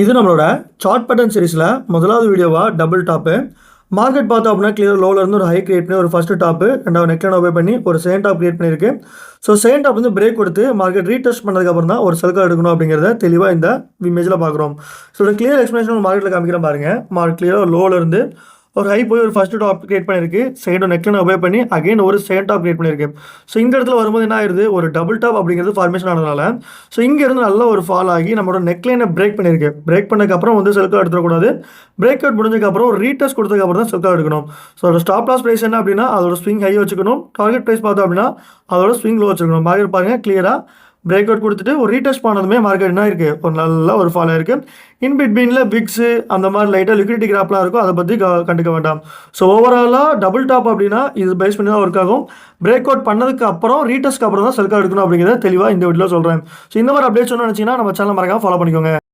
இது நம்மளோட chart pattern சீரிஸில் முதலாவது வீடியோவாக டபுள் டாப்பு மார்க்கெட் பார்த்தோம் அப்படின்னா கிளியர் லோவில் இருந்து ஒரு ஹை கிரியேட் பண்ணி ஒரு ஃபஸ்ட்டு டாப்பு ரெண்டாவது நெக்லைன் ஓபே பண்ணி ஒரு செகண்ட் டாப் கிரியேட் பண்ணியிருக்கு. ஸோ செகண்ட் டாப் வந்து பிரேக் கொடுத்து மார்க்கெட் ரீடெஸ்ட் பண்ணதுக்கப்புறம் தான் ஒரு செல்கால் எடுக்கணும் அப்படிங்கிறத தெளிவாக இந்த இமேஜில் பார்க்குறோம். ஸோ கிளியர் எக்ஸ்பிளேஷன் மார்க்கெட்டில் காமிக்கிறேன் பாருங்கள் மார்க் கிளியர் லோவில் இருந்து ஒரு ஹை போய் ஒரு ஃபஸ்ட்டு டாப் கிரியேட் பண்ணியிருக்கு. செகண்ட் நெக்லைன் ஒபே பண்ணி அகைன் ஒரு செகண்ட் டாப் கிரியேட் பண்ணியிருக்கு. ஸோ இந்த இடத்துல வரும்போது என்ன ஆயிருது? ஒரு டபுள் டாப் அப்படிங்கிறது ஃபார்மேஷன் ஆனதுனால ஸோ இங்கேருந்து நல்லா ஒரு ஃபால் ஆகி நம்மளோட நெக்லைனை பிரேக் பண்ணியிருக்கு. பிரேக் பண்ணதுக்கப்புறம் வந்து செல்கா எடுத்துக்கூடாது பிரேக் அவுட் முடிஞ்சதுக்கப்புறம் ஒரு ரீடெஸ்ட் கொடுத்ததுக்கப்புறம் தான் செல்கா எடுக்கணும். ஸோ அதோட ஸ்டாப் லாஸ் ப்ரைஸ் என்ன அப்படின்னா அதோட ஸ்விங் ஹை வச்சுக்கணும். டார்கெட் ப்ரைஸ் பார்த்தோம் அப்படின்னா அதோட ஸ்விங் லோ வச்சுக்கணும். மார்க்கெட் பாருங்கள் கிளியராக பிரேக் அவுட் கொடுத்துட்டு ஒரு ரீடெஸ்ட் பண்ணதுமே மார்க்கெட் என்ன இருக்குது ஒரு நல்ல ஒரு ஃபாலோ இருக்குது இன் பிட்வீனில் பிக்ஸு அந்த மாதிரி லைட்டாக லிக்விடிட்டி கிராப்லாம் இருக்கும் அதை பற்றி க கண்டுக்க வேண்டாம். ஸோ ஓவராலாக டபுள் டாப் அப்படின்னா இது பேஸ் பண்ணி தான் ஒர்க் ஆகும். பிரேக் அவுட் பண்ணதுக்கு அப்புறம் ரீடெஸ்ட்க்கு அப்புறம் தான் செல்காக எடுக்கணும் அப்படிங்கிறத தெளிவாக இந்த வீட்டில் சொல்கிறேன் ஸோ இந்த மாதிரி அப்டேட் ஒன்று நினச்சிங்கன்னா நம்ம சேனல் மறக்காம ஃபாலோ பண்ணிக்கோங்க.